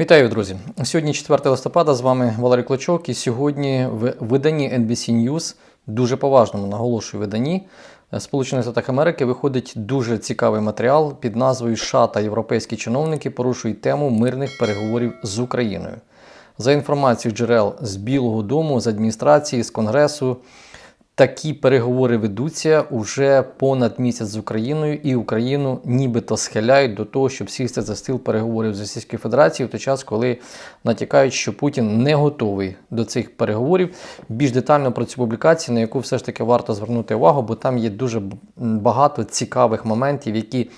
Вітаю, друзі! Сьогодні 4 листопада. З вами Валерій Клочок. І сьогодні в виданні NBC News, дуже поважному наголошую виданні е, Сполучених Штатів Америки, виходить дуже цікавий матеріал під назвою США та європейські чиновники порушують тему мирних переговорів з Україною. За інформацією джерел з Білого Дому, з адміністрації, з Конгресу, такі переговори ведуться уже понад місяць з Україною, і Україну нібито схиляють до того, щоб сісти за стіл переговорів з Російською Федерацією в той час, коли натякають, що Путін не готовий до цих переговорів. Більш детально про цю публікацію, на яку все ж таки варто звернути увагу, бо там є дуже багато цікавих моментів, які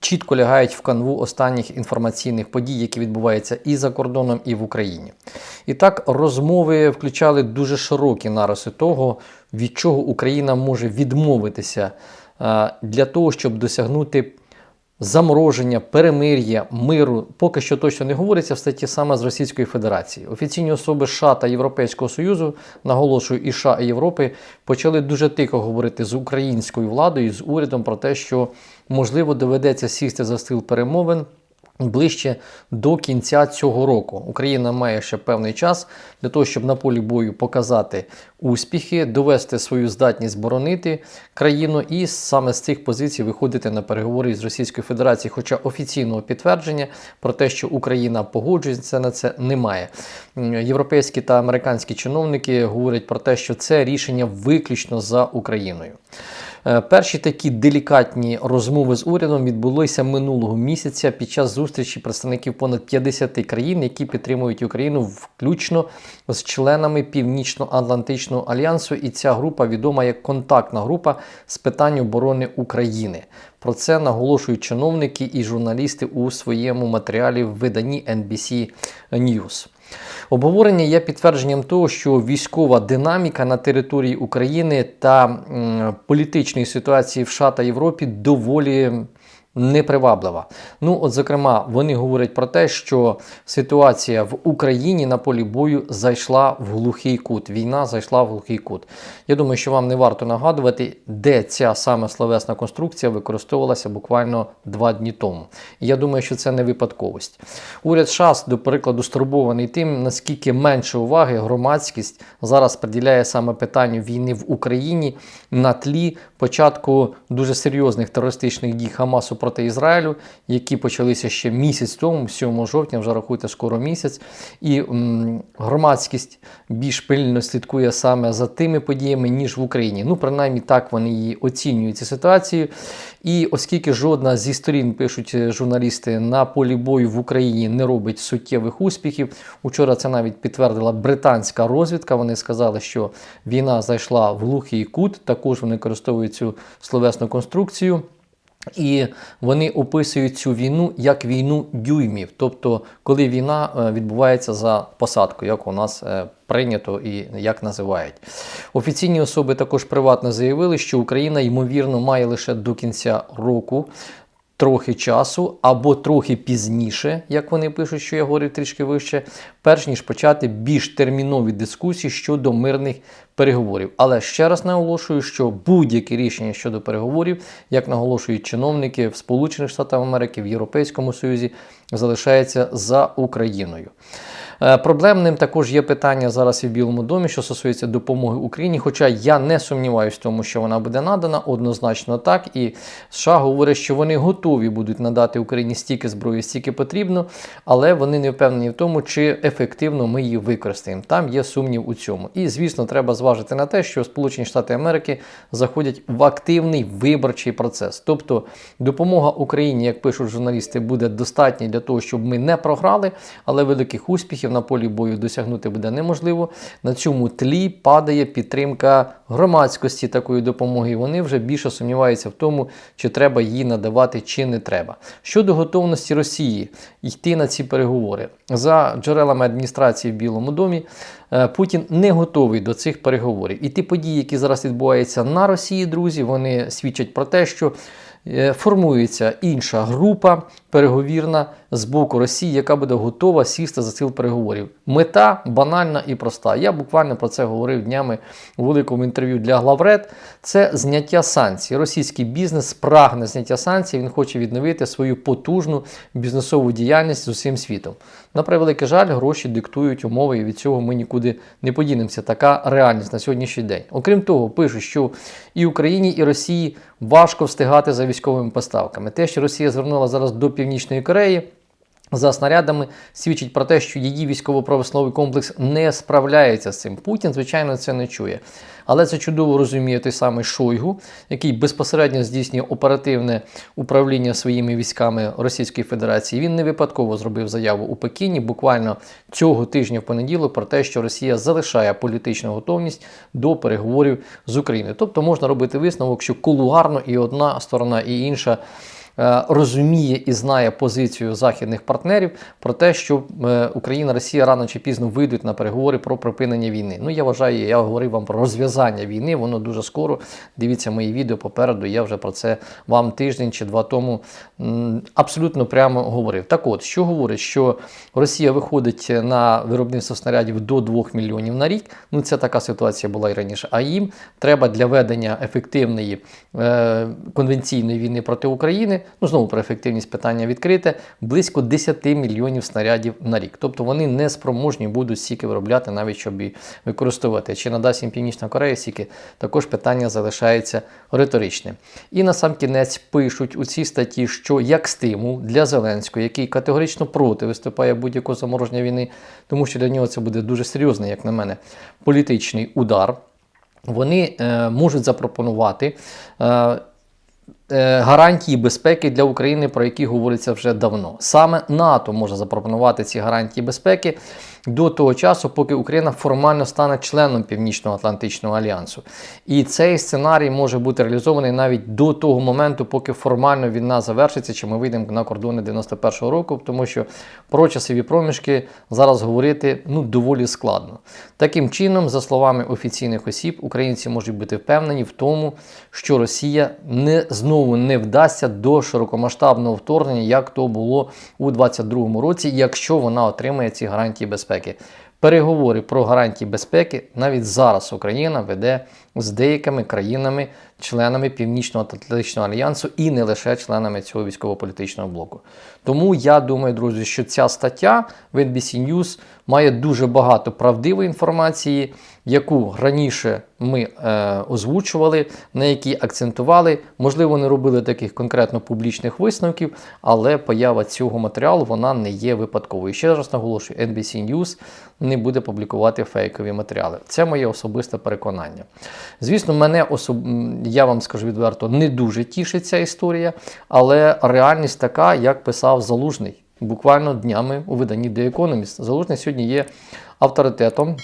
чітко лягають в канву останніх інформаційних подій, які відбуваються і за кордоном, і в Україні. І так, розмови включали дуже широкі нариси того, від чого Україна може відмовитися е, для того, щоб досягнути. Замороження, перемир'я, миру поки що точно не говориться в статті саме з Російської Федерації. Офіційні особи США та Європейського Союзу, наголошую, і США і Європи почали дуже тихо говорити з українською владою, з урядом про те, що можливо доведеться сісти за стіл перемовин. Ближче до кінця цього року Україна має ще певний час для того, щоб на полі бою показати успіхи, довести свою здатність боронити країну і саме з цих позицій виходити на переговори з Російською Федерацією. Хоча офіційного підтвердження про те, що Україна погоджується на це, немає. Європейські та американські чиновники говорять про те, що це рішення виключно за Україною. Е, перші такі делікатні розмови з урядом відбулися минулого місяця під час зустрічі представників понад 50 країн, які підтримують Україну, включно з членами Північно-Атлантичного альянсу. І ця група відома як контактна група з питань оборони України. Про це наголошують чиновники і журналісти у своєму матеріалі в виданні NBC News. Обговорення є підтвердженням того, що військова динаміка на території України та м, політичної ситуації в США та Європі доволі неприваблива. Ну, от, зокрема, вони говорять про те, що ситуація в Україні на полі бою зайшла в глухий кут. Війна зайшла в глухий кут. Я думаю, що вам не варто нагадувати, де ця саме словесна конструкція використовувалася буквально два дні тому. Я думаю, що це не випадковість. Уряд США, до прикладу, стурбований тим, наскільки менше уваги громадськість зараз приділяє саме питанню війни в Україні на тлі початку дуже серйозних терористичних дій Хамасу проти Ізраїлю, які почалися ще місяць тому, 7 жовтня, вже рахуйте скоро місяць. І м, громадськість більш пильно слідкує саме за тими подіями, ніж в Україні. Ну, принаймні так вони її оцінюють цю ситуацію. І оскільки жодна зі сторін, пишуть журналісти, на полі бою в Україні не робить суттєвих успіхів. Учора це навіть підтвердила британська розвідка. Вони сказали, що війна зайшла в глухий кут. Також вони користують цю словесну конструкцію. І вони описують цю війну як війну дюймів, тобто коли війна е, відбувається за посадкою, як у нас е, прийнято і як називають. Офіційні особи також приватно заявили, що Україна ймовірно має лише до кінця року. Трохи часу або трохи пізніше, як вони пишуть, що я говорив трішки вище, перш ніж почати більш термінові дискусії щодо мирних переговорів. Але ще раз наголошую, що будь-яке рішення щодо переговорів, як наголошують чиновники в Сполучених Штатах Америки, в Європейському Союзі, залишається за Україною. Е, Проблемним також є питання зараз і в Білому домі, що стосується допомоги Україні. Хоча я не сумніваюся в тому, що вона буде надана, однозначно так. І США говорять, що вони готові будуть надати Україні стільки зброї, стільки потрібно, але вони не впевнені в тому, чи ефективно ми її використаємо. Там є сумнів у цьому. І звісно, треба зважити на те, що Сполучені Штати Америки заходять в активний виборчий процес. Тобто допомога Україні, як пишуть журналісти, буде достатня для того, щоб ми не програли, але великих успіхів на полі бою досягнути буде неможливо. На цьому тлі падає підтримка громадськості такої допомоги. Вони вже більше сумніваються в тому, чи треба її надавати, чи не треба. Щодо готовності Росії йти на ці переговори за джерелами адміністрації в Білому домі. е, Путін не готовий до цих переговорів. І ті події, які зараз відбуваються на Росії, друзі, вони свідчать про те, що е, формується інша група переговірна з боку Росії, яка буде готова сісти за стіл переговорів. Мета банальна і проста. Я буквально про це говорив днями у великому інтерв'ю для Главред. Це зняття санкцій. Російський бізнес прагне зняття санкцій. Він хоче відновити свою потужну бізнесову діяльність з усім світом. На превеликий жаль, гроші диктують умови, і від цього ми нікуди не подінемося. Така реальність на сьогоднішній день. Окрім того, пишуть, що і Україні, і Росії важко встигати за військовими поставками. Те, що Росія звернула зараз до Північної Кореї. За снарядами свідчить про те, що її військово-промисловий комплекс не справляється з цим. Путін, звичайно, це не чує. Але це чудово розуміє той самий Шойгу, який безпосередньо здійснює оперативне управління своїми військами Російської Федерації. Він не випадково зробив заяву у Пекіні буквально цього тижня в понеділок про те, що Росія залишає політичну готовність до переговорів з Україною. Тобто можна робити висновок, що кулуарно і одна сторона, і інша розуміє і знає позицію західних партнерів про те, що е, Україна, Росія рано чи пізно вийдуть на переговори про припинення війни. Ну я вважаю, я говорив вам про розв'язання війни. Воно дуже скоро. Дивіться мої відео попереду. Я вже про це вам тиждень чи два тому абсолютно прямо говорив. Так от, що говорить, що Росія виходить на виробництво снарядів до 2 мільйонів на рік. Ну це така ситуація була і раніше. А їм треба для ведення ефективної е, конвенційної війни проти України. Ну знову про ефективність питання відкрите, близько 10 мільйонів снарядів на рік. Тобто вони не спроможні будуть стільки виробляти, навіть щоб і використовувати. Чи надасть їм Північна Корея стільки, також питання залишається риторичним. І на сам кінець пишуть у цій статті, що як стимул для Зеленського, який категорично проти виступає будь-якого замороження війни, тому що для нього це буде дуже серйозний, як на мене, політичний удар. Вони е, можуть запропонувати е, гарантії безпеки для України, про які говориться вже давно. Саме НАТО може запропонувати ці гарантії безпеки до того часу, поки Україна формально стане членом Північно-Атлантичного альянсу. І цей сценарій може бути реалізований навіть до того моменту, поки формально війна завершиться, чи ми вийдемо на кордони 91-го року, тому що про часові проміжки зараз говорити ну доволі складно. Таким чином, за словами офіційних осіб, українці можуть бути впевнені в тому, що Росія не знову не вдасться до широкомасштабного вторгнення, як то було у 22-му році, якщо вона отримає ці гарантії безпеки. Переговори про гарантії безпеки навіть зараз Україна веде з деякими країнами, членами Північно-Атлантичного альянсу і не лише членами цього військово-політичного блоку. Тому я думаю, друзі, що ця стаття в NBC News має дуже багато правдивої інформації, яку раніше ми е, озвучували, на якій акцентували. Можливо, не робили таких конкретно публічних висновків, але поява цього матеріалу вона не є випадковою. Ще раз наголошую, NBC News не буде публікувати фейкові матеріали. Це моє особисте переконання. Звісно, мене особ... я вам скажу відверто, не дуже тішить ця історія, але реальність така, як писав Залужний. Буквально днями у виданні The Economist. Залужний сьогодні є авторитетом,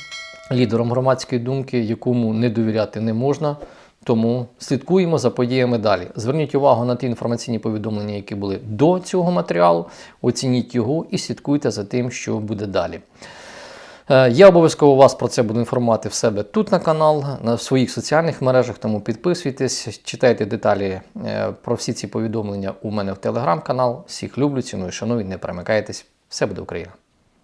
лідером громадської думки, якому не довіряти не можна. Тому слідкуємо за подіями далі. Зверніть увагу на ті інформаційні повідомлення, які були до цього матеріалу. Оцініть його і слідкуйте за тим, що буде далі. Е, Я обов'язково вас про це буду інформувати в себе тут на канал, на своїх соціальних мережах, тому підписуйтесь, читайте деталі е, про всі ці повідомлення у мене в телеграм-канал. Всіх люблю, ціную, шаную, не перемикайтесь. Все буде Україна!